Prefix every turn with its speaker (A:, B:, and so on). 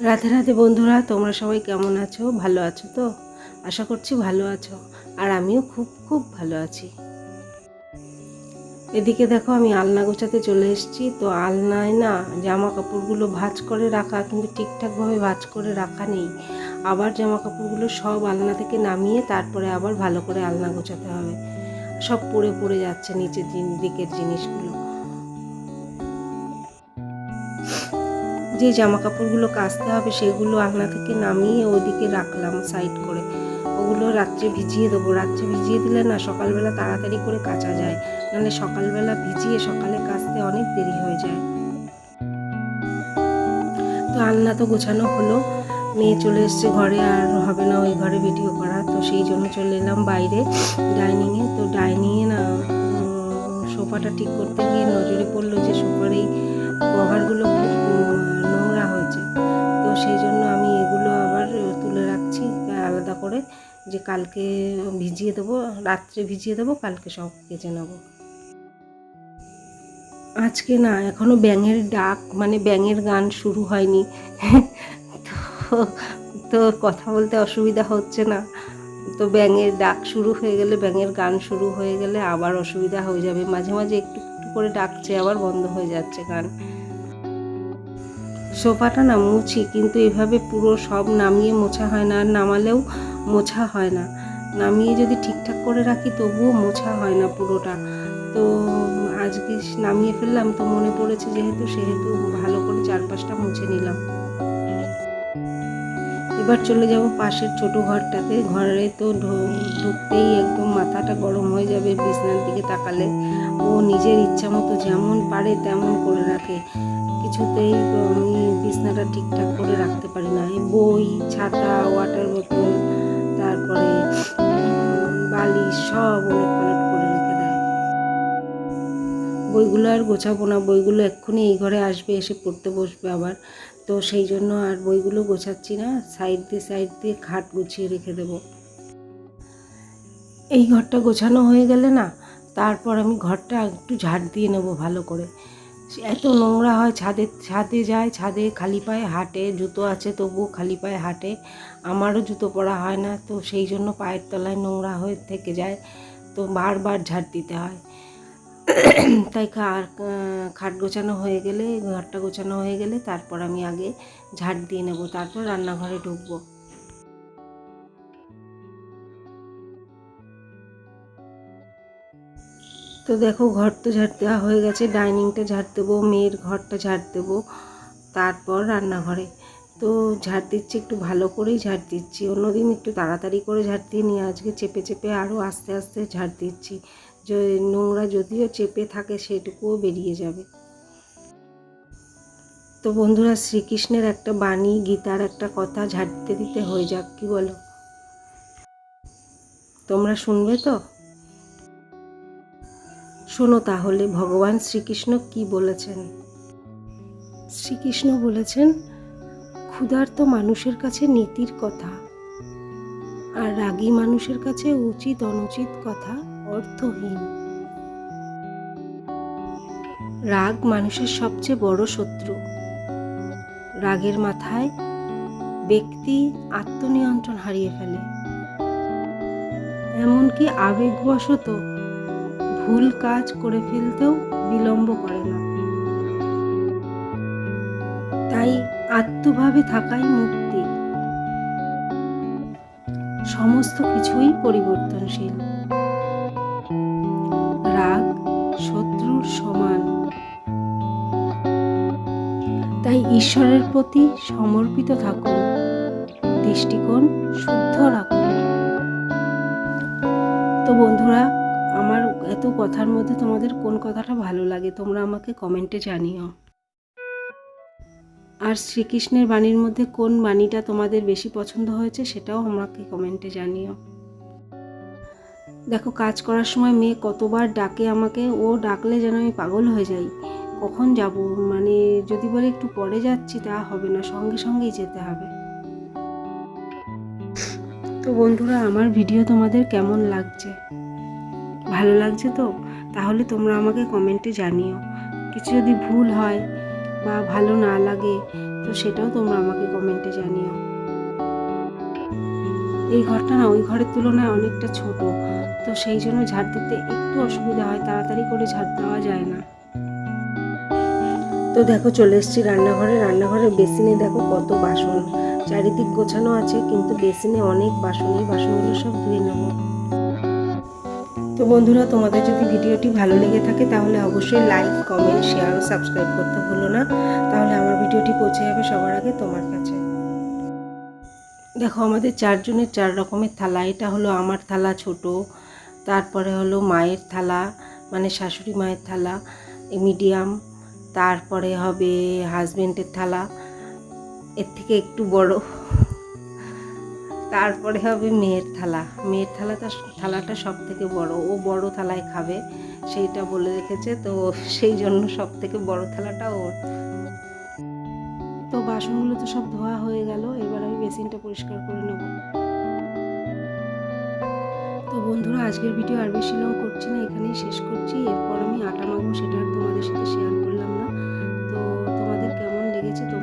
A: রাধে রাধে বন্ধুরা, তোমরা সবাই কেমন আছো? ভালো আছো তো? আশা করছি ভালো আছো, আর আমিও খুব খুব ভালো আছি। এদিকে দেখো, আমি আলনা গোছাতে চলে এসেছি। তো আলনায় না জামা কাপড়গুলো ভাঁজ করে রাখা, কিন্তু ঠিকঠাকভাবে ভাঁজ করে রাখা নেই। আবার জামা কাপড়গুলো সব আলনা থেকে নামিয়ে তারপরে আবার ভালো করে আলনা গোছাতে হবে। সব পড়ে পড়ে যাচ্ছে নিচের দিকের জিনিসগুলো। যে জামা কাপড়গুলো কাচতে হবে সেগুলো আলনা থেকে নামিয়ে ওদিকে রাখলাম সাইড করে। ওগুলো রাত্রে ভিজিয়ে দেবো। রাত্রে ভিজিয়ে দিলে না সকালবেলা তাড়াতাড়ি করে কাচা যায়। নাহলে সকালবেলা ভিজিয়ে সকালে কাচতে অনেক দেরি হয়ে যায়। তো আলনা তো গোছানো হলো। মেয়ে চলে এসছে ঘরে আর হবে না ওই ঘরে ভিডিও করা। তো সেই জন্য চলে এলাম বাইরে ডাইনিংয়ে তো ডাইনিংয়ে না সোফাটা ঠিক করতে গিয়ে নজরে পড়ল যে সোফার এই কভারগুলো কালকে ভিজিয়ে দেবো, রাত্রে ভিজিয়ে দেবো, কালকে সব কেচে নেব। আজকে না, এখনও ব্যাঙের ডাক মানে ব্যাঙের গান শুরু হয়নি। তো তো কথা বলতে অসুবিধা হচ্ছে না। তো ব্যাঙের ডাক শুরু হয়ে গেলে, ব্যাঙের গান শুরু হয়ে গেলে আবার অসুবিধা হয়ে যাবে। মাঝে মাঝে একটু একটু করে ডাকছে, আবার বন্ধ হয়ে যাচ্ছে গান। সোফাটা না মুছি, কিন্তু এভাবে পুরো সব নামিয়ে মোছা হয় না। আর নামালেও মোছা হয় না। নামিয়ে যদি ঠিকঠাক করে রাখি তবুও মোছা হয় না পুরোটা। তো আজকে নামিয়ে ফেললাম তো মনে পড়েছে যেহেতু, সেহেতু ভালো করে চারপাশটা মুছে নিলাম। এবার চলে যাব পাশের ছোট ঘরটাতে। ঘরে তো ঢুকতেই একদম মাথাটা গরম হয়ে যাবে বিছনার দিকে তাকালে। ও নিজের ইচ্ছা মতো যেমন পারে তেমন করে রাখে। কিছুতেই আমি বিছনাটা ঠিকঠাক করে রাখতে পারি না। বই, ছাতা ওয়াটার বোতল উম, বালিশ সব ওলট পালট করে রেখে দেয়। বইগুলো আর গোছাবো না বইগুলো এক্ষুনি এই ঘরে আসবে এসে পড়তে বসবে আবার। তো সেই জন্য আর বইগুলো গোছাচ্ছি না সাইড দিয়ে সাইড দিয়ে খাট গুছিয়ে রেখে দেবো। এই ঘরটা গোছানো হয়ে গেলে না তারপর আমি ঘরটা একটু ঝাড় দিয়ে নেব ভালো করে। এত নোংরা হয়, ছাদে ছাদে যায়, ছাদে খালি পায়ে হাঁটে, জুতো আছে তবুও খালি পায়ে হাঁটে, আমারও জুতো পরা হয় না, তো সেই জন্য পায়ের তলায় নোংরা হয়ে থেকে যায়, তো বারবার ঝাড় দিতে হয়। তাই খাট গোছানো হয়ে গেলে, ঘরটা গোছানো হয়ে গেলে তারপর আমি আগে ঝাড় দিয়ে নেব, তারপর রান্নাঘরে ঢুকবো। তো দেখো ঘর তো ঝাড় দেওয়া হয়ে গেছে, ডাইনিংটা ঝাড় দেবো, মেয়ের ঘরটা ঝাড় দেবো, তারপর রান্নাঘরে। তো ঝাড় দিচ্ছি, একটু ভালো করেই ঝাড় দিচ্ছি। অন্যদিন একটু তাড়াতাড়ি করে ঝাড় দিয়ে নিয়ে আজকে চেপে চেপে আরও আস্তে আস্তে ঝাড় দিচ্ছি। যে নোংরা যদিও চেপে থাকে, সেটুকুও বেরিয়ে যাবে। তো বন্ধুরা, শ্রীকৃষ্ণের একটা বাণী, গীতার একটা কথা ঝাড়তে দিতে হয়ে যাক, কি বলো? তোমরা শুনবে তো? শোনো তাহলে, ভগবান শ্রীকৃষ্ণ কি বলেছেন? শ্রীকৃষ্ণ বলেছেন, ক্ষুধার্ত মানুষের কাছে নীতির কথা আর রাগী মানুষের কাছে উচিত অনুচিত কথা অর্থহীন। রাগ মানুষের সবচেয়ে বড় শত্রু। রাগের মাথায় ব্যক্তি আত্মনিয়ন্ত্রণ হারিয়ে ফেলে। এমনকি আবেগবশত ভুল কাজ করে ফেলতেও বিলম্ব করে না। তাই আত্মভাবে থাকাই মুক্তি। সমস্ত কিছুই পরিবর্তনশীল। রাগ শত্রুর সমান। তাই ঈশ্বরের প্রতি সমর্পিত থাকুন, দৃষ্টিকোণ শুদ্ধ রাখুন। তো বন্ধুরা, আমার এত কথার মধ্যে তোমাদের কোন কথাটা ভালো লাগে তোমরা আমাকে কমেন্টে জানিও। আর শ্রীকৃষ্ণের বাণীর মধ্যে কোন বাণীটা তোমাদের বেশি পছন্দ হয়েছে সেটাও আমাকে কমেন্টে জানিও। দেখো, কাজ করার সময় মেয়ে কতবার ডাকে আমাকে, ও ডাকলে যেন আমি পাগল হয়ে যাই। কখন যাব? মানে যদি বলে একটু পরে যাচ্ছি, তা হবে না, সঙ্গে সঙ্গেই যেতে হবে। তো বন্ধুরা, আমার ভিডিও তোমাদের কেমন লাগছে? ভালো লাগছে তো? তাহলে তোমরা আমাকে কমেন্টে জানিও। কিছু যদি ভুল হয় বা ভালো না লাগে, তো সেটাও তোমরা আমাকে কমেন্টে জানিও। এই ঘরটা না, ওই ঘরের তুলনায় অনেকটা ছোট। তো সেই জন্য ঝাড় দিতে একটু অসুবিধা হয়, তাড়াতাড়ি করে ঝাড় দেওয়া যায় না। তো দেখো, চলে এসেছি রান্নাঘরে। রান্নাঘরের বেসিনে দেখো কত বাসন। চারিদিক গোছানো আছে, কিন্তু বেসিনে অনেক বাসন। এই বাসনগুলো সব ধুয়ে বন্ধুরা, তোমাদের যদি ভিডিওটি ভালো লেগে থাকে, তাহলে অবশ্যই লাইক কমেন্ট শেয়ার ও সাবস্ক্রাইব করতে ভুলো না। তাহলে আমার ভিডিওটি পৌঁছে যাবে সবার আগে তোমার কাছে। দেখো, আমাদের চারজনের চার রকমের থালা। এটা হলো আমার থালা ছোট, তারপরে হলো মায়ের থালা মানে শাশুড়ি মায়ের থালা মিডিয়াম তারপরে হবে হাজবেন্ডের থালা। এর থেকে একটু বড়। তারপরে হবে মেয়ের থালা। মেয়ের থালাটা থালাটা সব থেকে বড়। ও বড় থালায় খাবে, সেইটা বলে রেখেছে, তো সেই জন্য সব থেকে বড় থালাটা ওর। তো বাসনগুলো তো সব ধোয়া হয়ে গেল, এবার আমি বেসিনটা পরিষ্কার করে নেব। তো বন্ধুরা, আজকের ভিডিও আর বেশি লং করছি না, এখানেই শেষ করছি। এরপর আমি আটা মাখবো, সেটা তোমাদের সাথে শেয়ার করলাম না। তো তোমাদের কেমন লেগেছে তো